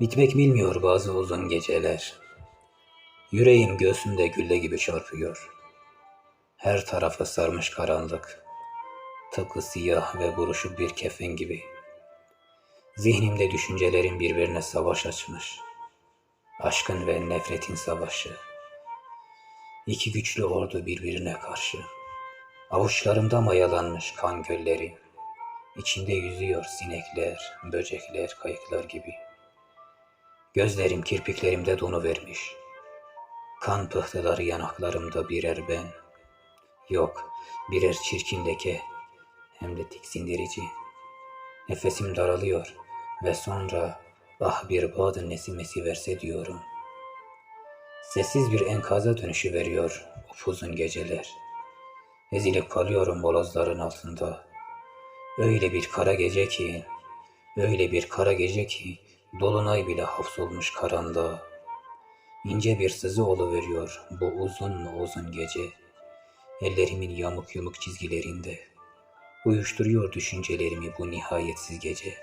Bitmek bilmiyor bazı uzun geceler. Yüreğim göğsümde gülle gibi çarpıyor. Her tarafa sarmış karanlık. Tıpkı siyah ve buruşuk bir kefen gibi. Zihnimde düşüncelerim birbirine savaş açmış. Aşkın ve nefretin savaşı. İki güçlü ordu birbirine karşı. Avuçlarımda mayalanmış kan gölleri. İçinde yüzüyor sinekler, böcekler, kayıklar gibi. Gözlerim kirpiklerimde donu vermiş. Kan pıhtıları yanaklarımda birer ben. Yok, birer çirkin leke. Hem de tiksindirici. Nefesim daralıyor ve sonra ah bir badın nesimesi verse diyorum. Sessiz bir enkaza dönüşü veriyor upuzun geceler. Ezilip kalıyorum bolozların altında. Öyle bir kara gece ki, öyle bir kara gece ki, dolunay bile hapsolmuş karanlığa. İnce bir sızı veriyor bu uzun mu uzun gece. Ellerimin yamuk yumuk çizgilerinde. Uyuşturuyor düşüncelerimi bu nihayetsiz gece.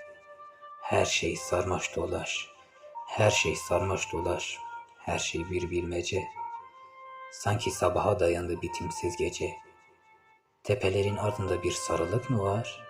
Her şey sarmaş dolaş, her şey sarmaş dolaş, her şey bir bilmece. Sanki sabaha dayandı bitimsiz gece. Tepelerin ardında bir sarılık mı var?